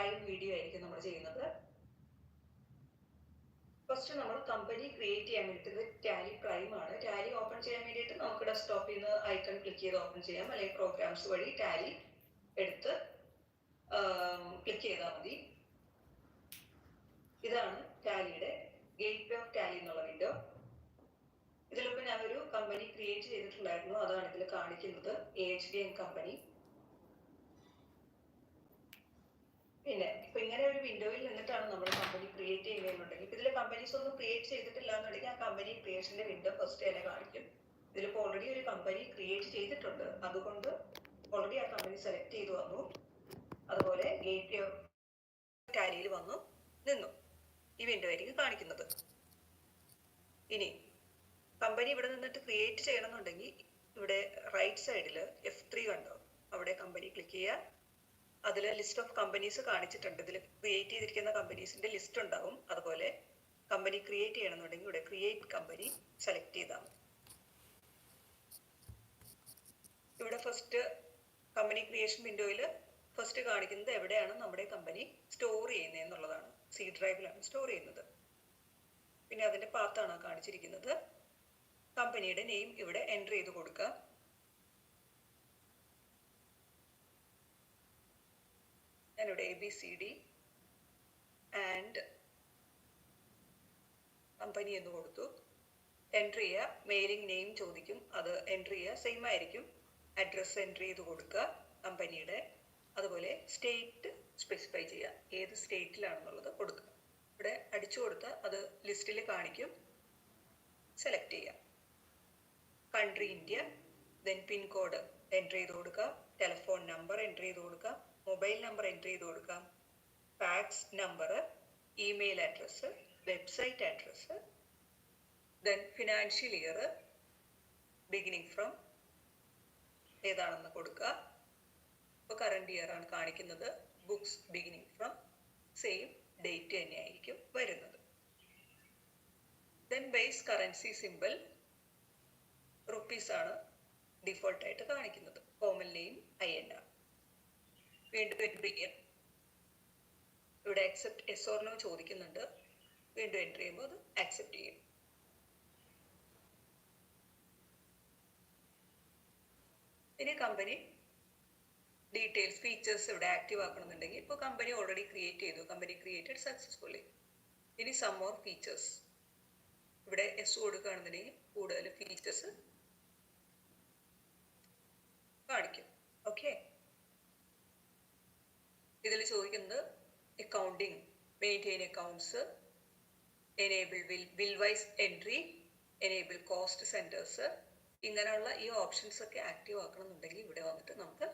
Live video ആയിരിക്കും നമ്മൾ ചെയ്യുന്നത്. ഫസ്റ്റ് നമ്മൾ കമ്പനി ക്രിയേറ്റ് ചെയ്യാൻ വേണ്ടിയിട്ട് ടാലി പ്രൈം ആണ്. ടാലി ഓപ്പൺ ചെയ്യാൻ വേണ്ടിയിട്ട് നമുക്ക് ഡെസ്ക്ടോപ്പിൽ നിന്ന് ഐക്കൺ ക്ലിക്ക് ചെയ്ത് ഓപ്പൺ ചെയ്യാം. അല്ലെങ്കിൽ പ്രോഗ്രാംസ് വഴി ടാലി എടുത്ത് ക്ലിക്ക് ചെയ്താൽ മതി. ഇതാണ് ടാലിയുടെ ഗേറ്റ് ഓഫ് ടാലി എന്നുള്ള വിൻഡോ ഇതിലിപ്പോൾ ഒരു കമ്പനി ക്രിയേറ്റ് ചെയ്തിട്ടുണ്ടായിരുന്നു. അതാണ് ഇതിൽ കാണിക്കുന്നത്. A H D N company പിന്നെ ഇങ്ങനെ ഒരു വിൻഡോയിൽ നിന്നിട്ടാണ് നമ്മൾ കമ്പനി ക്രിയേറ്റ് ചെയ്യുന്നുണ്ടെങ്കിൽ ഇതിൽ കമ്പനീസ് ഒന്നും ക്രിയേറ്റ് ചെയ്തിട്ടില്ല എന്നുണ്ടെങ്കിൽ ആ കമ്പനി ക്രിയേഷന്റെ വിൻഡോ ഫസ്റ്റ് തന്നെ കാണിക്കും. ഇതിലിപ്പോൾ ഓൾറെഡി ഒരു കമ്പനി ക്രിയേറ്റ് ചെയ്തിട്ടുണ്ട്. അതുകൊണ്ട് ഓൾറെഡി ആ കമ്പനി സെലക്ട് ചെയ്തു വന്നു. അതുപോലെ ഗേറ്റ് ടാലിയിൽ വന്നു നിന്നു. ഈ വിൻഡോ ആയിരിക്കും കാണിക്കുന്നത്. ഇനി കമ്പനി ഇവിടെ നിന്നിട്ട് ക്രിയേറ്റ് ചെയ്യണമെന്നുണ്ടെങ്കിൽ ഇവിടെ റൈറ്റ് സൈഡിൽ എഫ് ത്രീ കണ്ടോ? അവിടെ കമ്പനി ക്ലിക്ക് ചെയ്യുക. അതിൽ ലിസ്റ്റ് ഓഫ് കമ്പനീസ് കാണിച്ചിട്ടുണ്ട്. ഇതിൽ ക്രിയേറ്റ് ചെയ്തിരിക്കുന്ന കമ്പനീസിന്റെ ലിസ്റ്റ് ഉണ്ടാവും. അതുപോലെ കമ്പനി ക്രിയേറ്റ് ചെയ്യണമെന്നുണ്ടെങ്കിൽ ഇവിടെ ക്രിയേറ്റ് കമ്പനി സെലക്ട് ചെയ്താൽ ഇവിടെ ഫസ്റ്റ് കമ്പനി ക്രിയേഷൻ വിൻഡോയിൽ ഫസ്റ്റ് കാണിക്കുന്നത് എവിടെയാണ് നമ്മുടെ കമ്പനി സ്റ്റോർ ചെയ്യുന്നത് എന്നുള്ളതാണ്. സി ഡ്രൈവിലാണ് സ്റ്റോർ ചെയ്യുന്നത്. പിന്നെ അതിന്റെ പാത്താണ് കാണിച്ചിരിക്കുന്നത്. കമ്പനിയുടെ നെയിം ഇവിടെ എന്റർ ചെയ്ത് കൊടുക്കുക. ഞാനിവിടെ A B C D and company എന്ന് കൊടുത്തു. എൻട്രി ചെയ്യുക മെയിലിംഗ് നെയിം ചോദിക്കും അത് എൻട്രി ചെയ്യുക സെയിം ആയിരിക്കും. അഡ്രസ്സ് എൻട്രി ചെയ്ത് കൊടുക്കുക കമ്പനിയുടെ അതുപോലെ സ്റ്റേറ്റ് സ്പെസിഫൈ ചെയ്യുക ഏത് സ്റ്റേറ്റിലാണെന്നുള്ളത് കൊടുക്കുക. ഇവിടെ അടിച്ചു കൊടുത്താൽ അത് ലിസ്റ്റിൽ കാണിക്കും. സെലക്ട് ചെയ്യുക. Country India then pincode entry ചെയ്ത് കൊടുക്കുക. ടെലിഫോൺ നമ്പർ എൻട്രി ചെയ്ത് കൊടുക്കുക. മൊബൈൽ നമ്പർ എന്റർ ചെയ്ത് കൊടുക്കാം. Fax number email address website address then financial year beginning from ഏതാണെന്ന് കൊടുക്കുക. ഇപ്പോൾ കറണ്ട് ഇയർ ആണ് കാണിക്കുന്നത്. Books beginning from same date തന്നെയായിരിക്കും വരുന്നത്. Then base currency simple rupees ആണ് ഡിഫോൾട്ടായിട്ട് കാണിക്കുന്നത്. Common name I N R വീണ്ടും എന്റർ ചെയ്യാം ഇവിടെ അക്സെപ്റ്റ് എസ് ഓർണോ ചോദിക്കുന്നുണ്ട്. വീണ്ടും എന്റർ ചെയ്യുമ്പോൾ അത് അക്സെപ്റ്റ് ചെയ്യും. ഇനി കമ്പനി ഡീറ്റെയിൽസ് ഫീച്ചേഴ്സ് ഇവിടെ ആക്റ്റീവ് ആക്കണമെന്നുണ്ടെങ്കിൽ ഇപ്പോൾ കമ്പനി ഓൾറെഡി ക്രിയേറ്റ് ചെയ്തു. കമ്പനി ക്രിയേറ്റഡ് സക്സസ്ഫുള്ളി ഇനി സം മോർ ഫീച്ചേഴ്സ് ഇവിടെ എസ് കൊടുക്കുകയാണെന്നുണ്ടെങ്കിൽ കൂടുതൽ ഫീച്ചേഴ്സ് കാണിക്കും. ഓക്കെ ഇതിൽ ചോദിക്കുന്നത് accounting maintain accounts enable will bill wise entry enable cost centres ഇങ്ങനെയുള്ള ഈ ഓപ്ഷൻസ് ഒക്കെ ആക്റ്റീവ് ആക്കണമെന്നുണ്ടെങ്കിൽ ഇവിടെ വന്നിട്ട് നമുക്ക്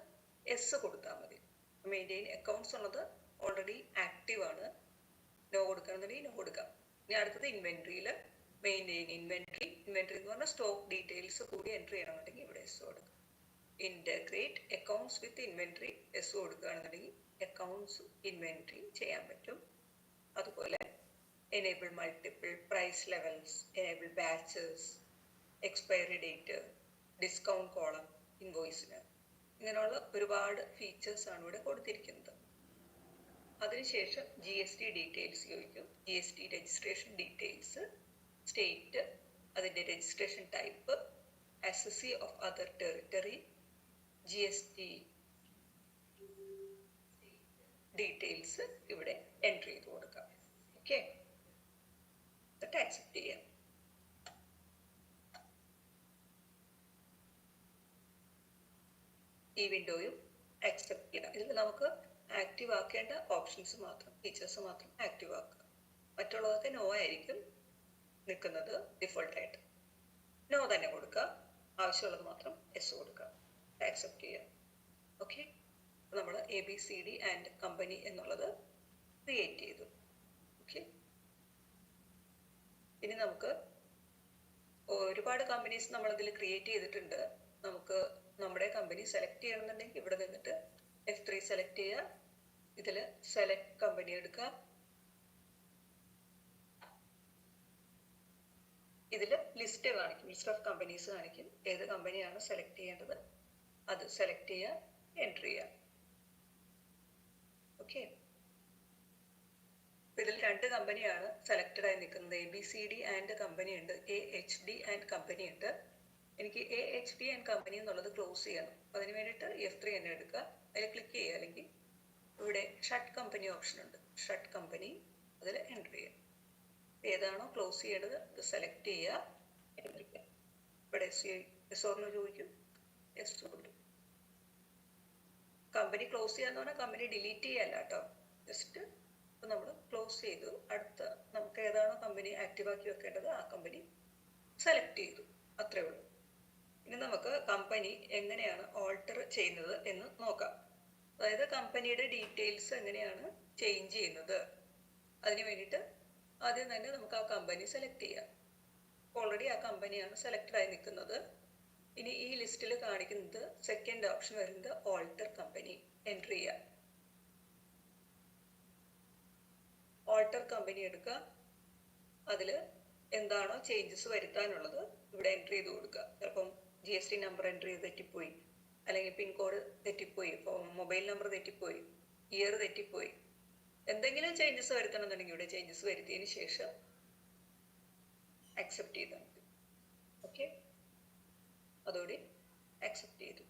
എസ് കൊടുത്താൽ മതി. മെയിന്റെയിൻ അക്കൗണ്ട്സ് ഉള്ളത് ഓൾറെഡി ആക്റ്റീവ് ആണ്. നോ കൊടുക്കണമെന്നുണ്ടെങ്കിൽ നോ കൊടുക്കാം. ഇനി അടുത്തത് ഇൻവെൻട്രിയിൽ മെയിന്റെയിൻ ഇൻവെൻട്രി ഇൻവെൻട്രി എന്ന് പറഞ്ഞാൽ സ്റ്റോക്ക് ഡീറ്റെയിൽസ് കൂടി എൻട്രി ചെയ്യണമെന്നുണ്ടെങ്കിൽ ഇവിടെ എസ് കൊടുക്കാം. Integrate accounts with inventory yes കൊടുക്കുകയാണെന്നുണ്ടെങ്കിൽ accounts inventory ചെയ്യാൻ പറ്റും. അതുപോലെ enable multiple price levels enable batches expiry date discount column ഇൻവോയ്സിന് ഇങ്ങനെയുള്ള ഒരുപാട് ഫീച്ചേഴ്സ് ആണ് ഇവിടെ കൊടുത്തിരിക്കുന്നത്. അതിനുശേഷം ജി എസ് ടി ഡീറ്റെയിൽസ് ചോദിക്കും. G S T registration details state അതിന്റെ registration type S S C of other territory G S T details ഇവിടെ entry ചെയ്ത് കൊടുക്കാം. ഓക്കെ എന്നിട്ട് ആക്സെപ്റ്റ് ചെയ്യാം. ഈ വിൻഡോയും ആക്സെപ്റ്റ് ചെയ്യാം ഇതിൽ നമുക്ക് ആക്റ്റീവ് ആക്കേണ്ട ഓപ്ഷൻസ് മാത്രം ഫീച്ചേഴ്സ് മാത്രം ആക്റ്റീവ് ആക്കുക മറ്റുള്ളതൊക്കെ നോ ആയിരിക്കും നിൽക്കുന്നത് ഡിഫോൾട്ടായിട്ട് നോ തന്നെ കൊടുക്കുക. ആവശ്യമുള്ളത് മാത്രം എസ് കൊടുക്കുക. ആക്സെപ്റ്റ് ചെയ്യുക ഓക്കെ നമ്മൾ A B C D and company എന്നുള്ളത് ക്രിയേറ്റ് ചെയ്തു. ഓക്കെ ഇനി നമുക്ക് ഒരുപാട് കമ്പനീസ് നമ്മൾ ഇതിൽ ക്രിയേറ്റ് ചെയ്തിട്ടുണ്ട്. നമുക്ക് നമ്മുടെ കമ്പനി സെലക്ട് ചെയ്യണമെന്നുണ്ടെങ്കിൽ ഇവിടെ നിന്നിട്ട് എഫ് ത്രീ സെലക്ട് ചെയ്യുക. ഇതിൽ സെലക്ട് കമ്പനി എടുക്കുക. ഇതിൽ ലിസ്റ്റ് കാണിക്കും. ലിസ്റ്റ് ഓഫ് കമ്പനീസ് കാണിക്കും. ഏത് കമ്പനിയാണ് സെലക്ട് ചെയ്യേണ്ടത്? അത് സെലക്ട് ചെയ്യുക എൻട്രി ചെയ്യുക. ഓക്കെ ഇതിൽ രണ്ട് കമ്പനിയാണ് സെലക്റ്റഡ് ആയി നിൽക്കുന്നത്. A B C D and company ഉണ്ട് A H D and company ഉണ്ട് എനിക്ക് A H D and company എന്നുള്ളത് ക്ലോസ് ചെയ്യണം. അതിന് വേണ്ടിയിട്ട് എഫ് ത്രീ തന്നെ എടുക്കുക. അതിൽ ക്ലിക്ക് ചെയ്യുക. അല്ലെങ്കിൽ ഇവിടെ ഷട്ട് കമ്പനി ഓപ്ഷൻ ഉണ്ട്. ഷട്ട് കമ്പനി അതിൽ എന്റർ ചെയ്യുക. ഏതാണോ ക്ലോസ് ചെയ്യേണ്ടത്? അത് സെലക്ട് ചെയ്യുക. ഇവിടെ എസ് ഓർണോ ചോദിക്കും. എസ് കൊടുക്കും കമ്പനി ക്ലോസ് ചെയ്യാന്ന് പറഞ്ഞാൽ കമ്പനി ഡിലീറ്റ് ചെയ്യല്ല കേട്ടോ ജസ്റ്റ് ഇപ്പൊ നമ്മൾ ക്ലോസ് ചെയ്തു. അടുത്ത നമുക്ക് ഏതാണോ കമ്പനി ആക്റ്റീവാക്കി വെക്കേണ്ടത് ആ കമ്പനി സെലക്ട് ചെയ്തു. അത്രേ ഉള്ളൂ. ഇനി നമുക്ക് കമ്പനി എങ്ങനെയാണ് ഓൾട്ടർ ചെയ്യുന്നത് എന്ന് നോക്കാം. അതായത് കമ്പനിയുടെ ഡീറ്റെയിൽസ് എങ്ങനെയാണ് ചേഞ്ച് ചെയ്യുന്നത്. അതിന് വേണ്ടിയിട്ട് ആദ്യം തന്നെ നമുക്ക് ആ കമ്പനി സെലക്ട് ചെയ്യാം. ഓൾറെഡി ആ കമ്പനിയാണ് സെലക്റ്റഡ് ആയി നിൽക്കുന്നത്. ഇനി ഈ ലിസ്റ്റിൽ കാണിക്കുന്നത് സെക്കൻഡ് ഓപ്ഷൻ വരുന്നത് ഓൾട്ടർ കമ്പനി എൻട്രി ചെയ്യുക ഓൾട്ടർ കമ്പനി എടുക്കുക. അതിൽ എന്താണോ ചേഞ്ചസ് വരുത്താനുള്ളത് ഇവിടെ എൻട്രി ചെയ്ത് കൊടുക്കുക. ചിലപ്പം G S T number entry ചെയ്ത് തെറ്റിപ്പോയി. അല്ലെങ്കിൽ പിൻകോഡ് തെറ്റിപ്പോയി. മൊബൈൽ നമ്പർ തെറ്റിപ്പോയി. ഇയർ തെറ്റിപ്പോയി. എന്തെങ്കിലും ചേഞ്ചസ് വരുത്തണമെന്നുണ്ടെങ്കിൽ ഇവിടെ ചേഞ്ചസ് വരുത്തിയതിന് ശേഷം അക്സെപ്റ്റ് ചെയ്താൽ മതി. ഓക്കെ അതോടെ അക്സെപ്റ്റ് ചെയ്തു.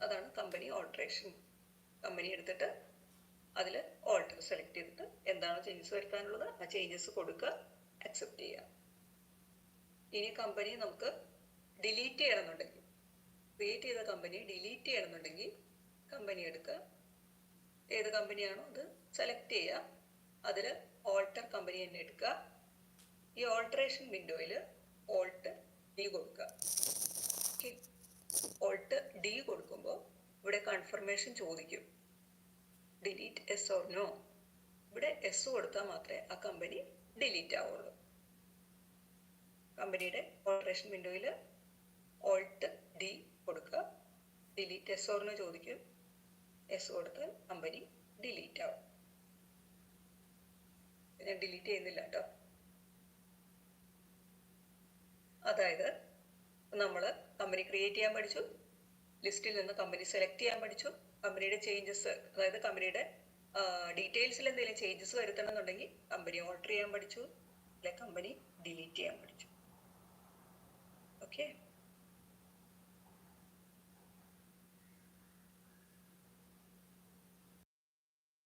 അതാണ് കമ്പനി ഓൾട്ടറേഷൻ കമ്പനി എടുത്തിട്ട് അതിൽ ഓൾട്ടർ സെലക്ട് ചെയ്തിട്ട് എന്താണ് ചേഞ്ചസ് വരുത്താനുള്ളത് ആ ചേഞ്ചസ് കൊടുക്കുക അക്സെപ്റ്റ് ചെയ്യുക. ഇനി കമ്പനി നമുക്ക് ഡിലീറ്റ് ചെയ്യണമെന്നുണ്ടെങ്കിൽ ക്രിയേറ്റ് ചെയ്ത കമ്പനി ഡിലീറ്റ് ചെയ്യണമെന്നുണ്ടെങ്കിൽ കമ്പനി എടുക്കുക. ഏത് കമ്പനിയാണോ അത് സെലക്ട് ചെയ്യുക. അതിൽ ഓൾട്ടർ കമ്പനി തന്നെ എടുക്കുക. ഈ ഓൾട്ടറേഷൻ വിൻഡോയിൽ ഓൾട്ട് ഡി കൊടുക്കുക. ഓൾട്ട് ഡി കൊടുക്കുമ്പോൾ ഇവിടെ കൺഫർമേഷൻ ചോദിക്കും. ഡിലീറ്റ് എസ് ഓർ നോ ഇവിടെ എസ് കൊടുത്താൽ മാത്രമേ ആ കമ്പനി ഡിലീറ്റ് ആവുള്ളൂ. കമ്പനിയുടെ ഓൾട്ടറേഷൻ വിൻഡോയിൽ ഓൾട്ട് ഡി കൊടുക്കുക. ഡിലീറ്റ് എസ് ഓർ നോ ചോദിക്കും. എസ് കൊടുത്താൽ കമ്പനി ഡിലീറ്റ് ആവും. ഞാൻ ഡിലീറ്റ് ചെയ്യുന്നില്ല കേട്ടോ. അതായത് നമ്മൾ കമ്പനി ക്രിയേറ്റ് ചെയ്യാൻ പഠിച്ചു. ലിസ്റ്റിൽ നിന്ന് കമ്പനി സെലക്ട് ചെയ്യാൻ പഠിച്ചു. കമ്പനിയുടെ ചേഞ്ചസ് അതായത് കമ്പനിയുടെ ഡീറ്റെയിൽസിൽ എന്തെങ്കിലും ചേഞ്ചസ് വരുത്തണമെന്നുണ്ടെങ്കിൽ കമ്പനി ഓൾട്ടർ ചെയ്യാൻ പഠിച്ചു. അല്ലെ കമ്പനി ഡിലീറ്റ് ചെയ്യാൻ പഠിച്ചു. ഓക്കെ